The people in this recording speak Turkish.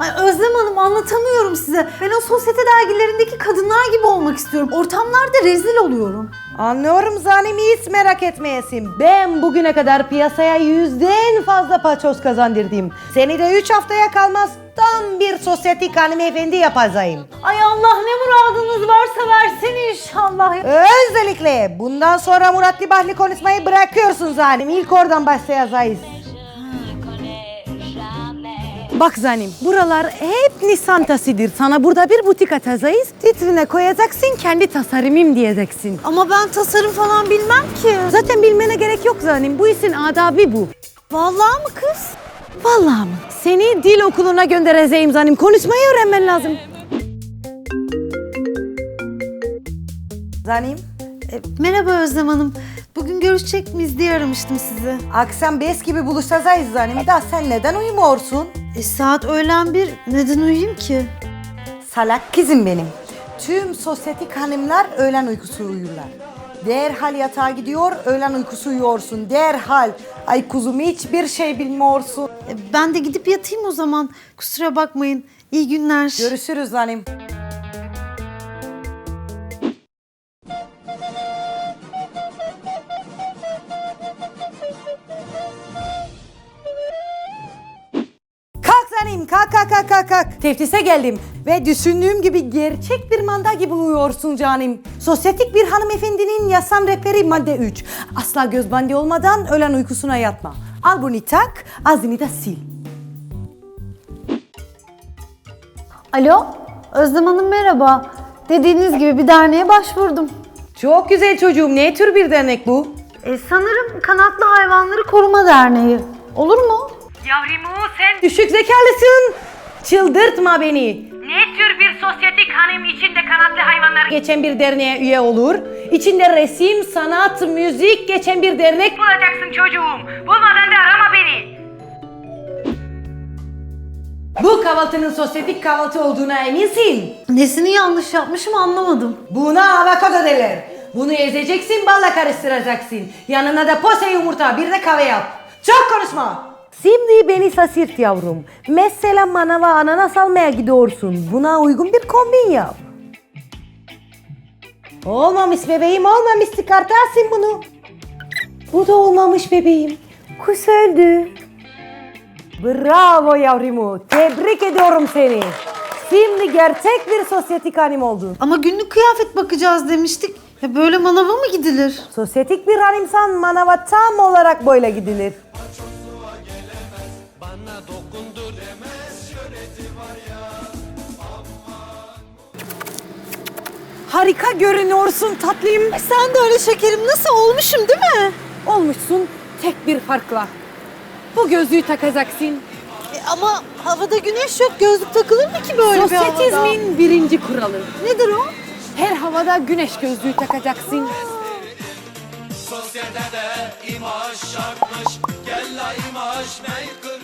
Ay Özlem Hanım anlatamıyorum size. Ben o sosyete dergilerindeki kadınlar gibi olmak istiyorum. Ortamlarda rezil oluyorum. Anlıyorum Zanim hiç merak etmeyesin. Ben bugüne kadar piyasaya yüzden fazla paçoz kazandırdım. Seni de üç haftaya kalmaz tam bir sosyetik hanımefendi yapacağım. Ay Allah ne muradınız varsa versin inşallah. Özellikle bundan sonra Murat Dibahli konuşmayı bırakıyorsun Zanim. İlk oradan başlayacağız. Bak Zanim, buralar hep Nisantasidir. Sana burada bir butik atacağız. Titrine koyacaksın, kendi tasarımım diyeceksin. Ama ben tasarım falan bilmem ki. Zaten bilmene gerek yok Zanim. Bu işin adabı bu. Vallahi mı kız? Vallahi mı? Seni dil okuluna göndereceğim Zanim. Konuşmayı öğrenmen lazım. Zanim, E, merhaba Özlem Hanım. Bugün görüşecek miyiz diye aramıştım sizi. akşam beş gibi buluşacağız Zanim. Da sen neden uyumuyorsun? E, saat öğlen bir. Neden uyuyayım ki? Salak kızım benim. Tüm sosyetik hanımlar öğlen uykusu uyurlar. Derhal yatağa gidiyor, öğlen uykusu uyuyorsun. Derhal. Ay kuzum hiçbir şey bilmiyorsun. E, ben de gidip yatayım o zaman. Kusura bakmayın. İyi günler. Görüşürüz Zanim. Kalk Zanim, kalk kalk kalk kalk kalk. Teftise geldim ve düşündüğüm gibi gerçek bir manda gibi uyuyorsun canım. Sosyetik bir hanımefendinin yasam rehberi madde 3. Asla göz bandi olmadan öğlen uykusuna yatma. Al bunu tak, ağzını da sil. Alo, Özlem Hanım merhaba. Dediğiniz gibi bir derneğe başvurdum. Çok güzel çocuğum. Ne tür bir dernek bu? E, sanırım Kanatlı Hayvanları Koruma Derneği. Olur mu? Yavrumu sen Düşük zekalısın. Çıldırtma beni. ne tür bir sosyetik hanım içinde kanatlı hayvanlar Geçen bir derneğe üye olur. İçinde resim, sanat, müzik geçen bir dernek. bulacaksın çocuğum. Bulmadan da arama beni. Bu kahvaltının sosyetik kahvaltı olduğuna eminsin. Nesini yanlış yapmışım anlamadım. Buna avokado derler. Bunu ezeceksin, balla karıştıracaksın. Yanına da pose yumurta, bir de kahve yap. Çok konuşma. Şimdi beni sasirt yavrum. Mesela manava ananas almaya gidiyorsun. Buna uygun bir kombin yap. Olmamış bebeğim, olmamış. Çıkartarsın bunu. Bu da olmamış bebeğim. Kuş öldü. Bravo yavrumu. Tebrik ediyorum seni. Şimdi gerçek bir sosyetik hanim oldun. Ama günlük kıyafet bakacağız demiştik. Ya böyle manava mı gidilir? Sosyetik bir hanımsan manava tam olarak böyle gidilir. Harika görünüyorsun tatlım. Sen de öyle şekerim. Nasıl olmuşum değil mi? Olmuşsun tek bir farkla. Bu gözlüğü takacaksın. E, ama havada güneş yok. Gözlük takılır mı ki böyle bir havada? Sosyetizmin birinci kuralı. Nedir o? Her havada güneş gözlüğü takacaksın. Sosyetede imaj şartmış Gel la imaj maker